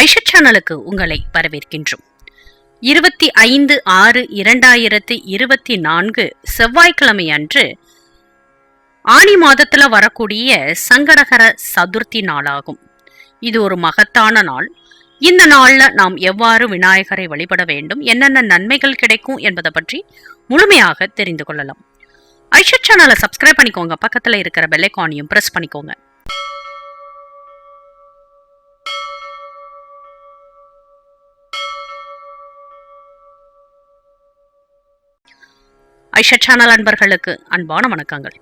ஐஷா சேனலுக்கு உங்களை வரவேற்கின்றோம். இருபத்தி ஐந்து ஆறு இரண்டாயிரத்தி இருபத்தி நான்கு செவ்வாய்க்கிழமை அன்று ஆணி மாதத்தில் வரக்கூடிய சங்கடகர சதுர்த்தி நாளாகும். இது ஒரு மகத்தான நாள். இந்த நாளில் நாம் எவ்வாறு விநாயகரை வழிபட வேண்டும் என்னென்ன நன்மைகள் கிடைக்கும் என்பதை பற்றி முழுமையாக தெரிந்து கொள்ளலாம். ஐஷா சேனலை சப்ஸ்கிரைப் பண்ணிக்கோங்க. பக்கத்தில் இருக்கிற பெல்லைக்கானையும் பிரஸ் பண்ணிக்கோங்க. ஐஷா சேனல் அன்பர்களுக்கு அன்பான வணக்கங்கள்.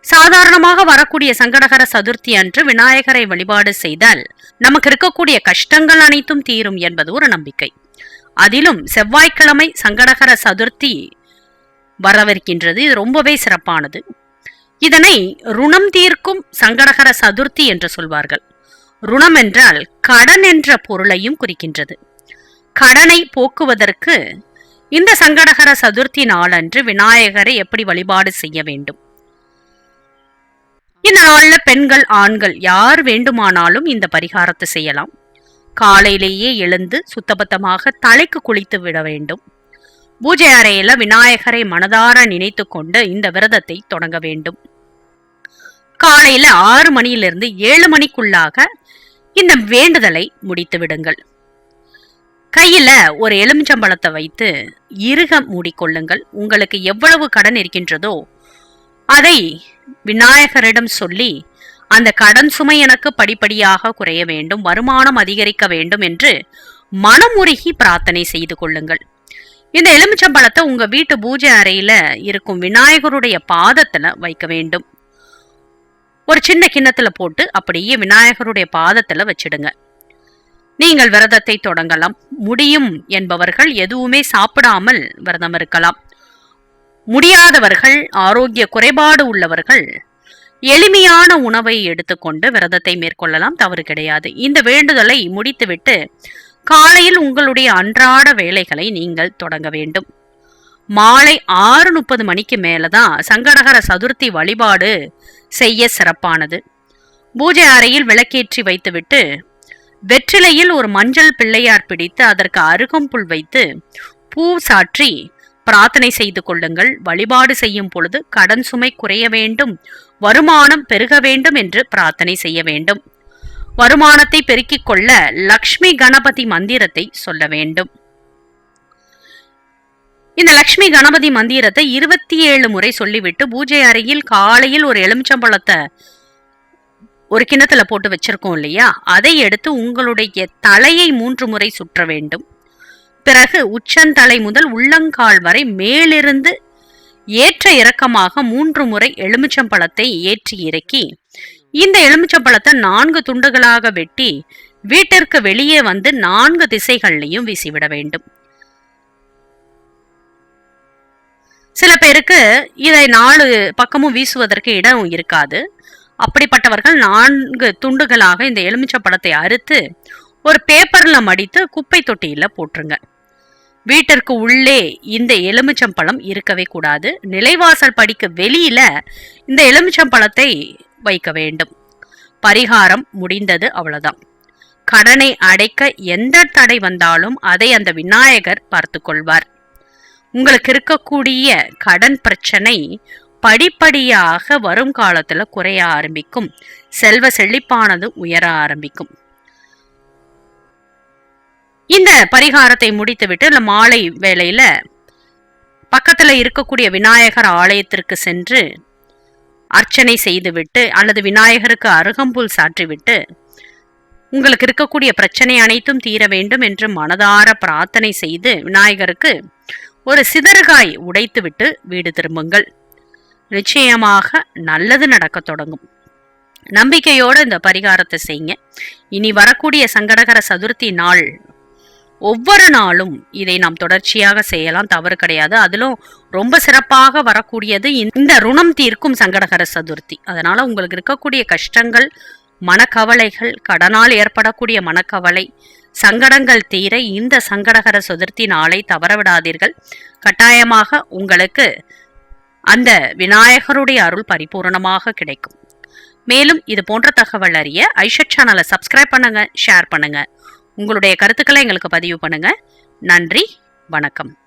சாதாரணமாக வரக்கூடிய சங்கடகர சதுர்த்தி அன்று விநாயகரை வழிபாடு செய்தால் நமக்கு இருக்கக்கூடிய கஷ்டங்கள் அனைத்தும் தீரும் என்பது ஒரு நம்பிக்கை. அதிலும் செவ்வாய்க்கிழமை சங்கடகர சதுர்த்தி வரவிருக்கின்றது. இது ரொம்பவே சிறப்பானது. இதனை ருணம் தீர்க்கும் சங்கடகர சதுர்த்தி என்று சொல்வார்கள். ருணம் என்றால் கடன் என்ற பொருளையும் குறிக்கின்றது. கடனை போக்குவதற்கு இந்த சங்கடகர சதுர்த்தி நாளன்று விநாயகரை எப்படி வழிபாடு செய்ய வேண்டும்? இந்த நாள்ல பெண்கள் ஆண்கள் யார் வேண்டுமானாலும் இந்த பரிகாரத்தை செய்யலாம். காலையிலேயே எழுந்து சுத்தபத்தமாக தலைக்கு குளித்து விட வேண்டும். பூஜை அறையில விநாயகரை மனதார நினைத்து கொண்டு இந்த விரதத்தை தொடங்க வேண்டும். காலையில ஆறு மணியிலிருந்து ஏழு மணிக்குள்ளாக இந்த வேண்டுதலை முடித்து விடுங்கள். கையில ஒரு எலுமிச்சம்பழத்தை வைத்து இருக மூடிக்கொள்ளுங்கள். உங்களுக்கு எவ்வளவு கடன் இருக்கின்றதோ அதை விநாயகரிடம் சொல்லி அந்த கடன் சுமை எனக்கு படிப்படியாக குறைய வேண்டும் வருமானம் அதிகரிக்க வேண்டும் என்று மனமுருகி பிரார்த்தனை செய்து கொள்ளுங்கள். இந்த எலுமிச்சம்பழத்தை உங்க வீட்டு பூஜை அறையில இருக்கும் விநாயகருடைய பாதத்துல வைக்க வேண்டும். ஒரு சின்ன கிண்ணத்துல போட்டு அப்படியே விநாயகருடைய பாதத்துல வச்சிடுங்க. நீங்கள் விரதத்தை தொடங்கலாம். முடியும் என்பவர்கள் எதுவுமே சாப்பிடாமல் விரதம் இருக்கலாம். முடியாதவர்கள் ஆரோக்கிய குறைபாடு உள்ளவர்கள் எளிமையான உணவை எடுத்துக்கொண்டு விரதத்தை மேற்கொள்ளலாம். தவறு கிடையாது. இந்த வேண்டுதலை முடித்துவிட்டு காலையில் உங்களுடைய அன்றாட வேலைகளை நீங்கள் தொடங்க வேண்டும். மாலை ஆறு முப்பது மணிக்கு மேலதான் சங்கடகர சதுர்த்தி வழிபாடு செய்ய சிறப்பானது. பூஜை அறையில் விளக்கேற்றி வைத்துவிட்டு வெற்றிலையில் ஒரு மஞ்சள் பிள்ளையார் பிடித்து அதற்கு அருகம்புல் வைத்து பூ சாற்றி பிரார்த்தனை செய்து கொள்ளுங்கள். வழிபாடு செய்யும் பொழுது கடன் சுமை குறைய வேண்டும். வருமானம் பெருக வேண்டும் என்று பிரார்த்தனை செய்ய வேண்டும். வருமானத்தை பெருக்கிக் கொள்ள லக்ஷ்மி கணபதி மந்திரத்தை சொல்ல வேண்டும். இந்த லக்ஷ்மி கணபதி மந்திரத்தை இருபத்தி ஏழு முறை சொல்லிவிட்டு பூஜை அறையில் காலையில் ஒரு எலுமிச்சம்பழத்தை ஒரு கிணத்துல போட்டு வச்சிருக்கோம் இல்லையா? அதை எடுத்து உங்களுடைய தலையை மூன்று முறை சுற்ற வேண்டும். பிறகு உச்சந்தலை முதல் உள்ளங்கால் வரை மேலிருந்து ஏற்ற இறக்கமாக மூன்று முறை எலுமிச்சம்பழத்தை ஏற்றி இறக்கி இந்த எலுமிச்சம்பழத்தை நான்கு துண்டுகளாக வெட்டி வீட்டிற்கு வெளியே வந்து நான்கு திசைகள்லையும் வீசிவிட வேண்டும். சில பேருக்கு இதை நாலு பக்கமும் வீசுவதற்கு இடம் இருக்காது. அப்படிப்பட்டவர்கள் நான்கு துண்டுகளாக இந்த எலுமிச்சை பழத்தை அறுத்து ஒரு பேப்பர்ல மடித்து குப்பை தொட்டியில போட்டுருங்க. வீட்டிற்கு உள்ளே இந்த எலுமிச்சம்பழம் இருக்கவே கூடாது. நிலைவாசல் படிக்கு வெளியில இந்த எலுமிச்சம்பழத்தை வைக்க வேண்டும். பரிகாரம் முடிந்தது அவ்வளவுதான். கடனை அடைக்க எந்த தடை வந்தாலும் அதை அந்த விநாயகர் பார்த்து கொள்வார் உங்களுக்கு இருக்கக்கூடிய கடன் பிரச்சனை படிப்படியாக வரும் காலத்துல குறைய ஆரம்பிக்கும். செல்வ செழிப்பானது உயர ஆரம்பிக்கும். இந்த பரிகாரத்தை முடித்துவிட்டு இல்லை மாலை வேளையில பக்கத்துல இருக்கக்கூடிய விநாயகர் ஆலயத்திற்கு சென்று அர்ச்சனை செய்துவிட்டு அல்லது விநாயகருக்கு அருகம்புல் சாற்றிவிட்டு உங்களுக்கு இருக்கக்கூடிய பிரச்சனை அனைத்தும் தீர வேண்டும் என்று மனதார பிரார்த்தனை செய்து விநாயகருக்கு ஒரு சிதறுகாய் உடைத்துவிட்டு வீடு திரும்புங்கள். நிச்சயமாக நல்லது நடக்க தொடங்கும். நம்பிக்கையோடு இந்த பரிகாரத்தை செய்யுங்க. இனி வரக்கூடிய சங்கடகர சதுர்த்தி நாள் ஒவ்வொரு நாளும் இதை நாம் தொடர்ச்சியாக செய்யலாம். தவறு கிடையாது. அதிலும் ரொம்ப சிறப்பாக வரக்கூடியது இந்த ருணம் தீர்க்கும் சங்கடகர சதுர்த்தி. அதனால உங்களுக்கு இருக்கக்கூடிய கஷ்டங்கள் மனக்கவலைகள் கடனால் ஏற்படக்கூடிய மனக்கவலை சங்கடங்கள் தீர இந்த சங்கடகர சதுர்த்தி நாளை தவறவிடாதீர்கள். கட்டாயமாக உங்களுக்கு அந்த விநாயகருடைய அருள் பரிபூரணமாக கிடைக்கும். மேலும் இது போன்ற தகவல் அறிய ஐஷட் சேனலை சப்ஸ்கிரைப் பண்ணுங்க ஷேர் பண்ணுங்க. உங்களுடைய கருத்துக்களை எங்களுக்கு பதிவு பண்ணுங்க. நன்றி வணக்கம்.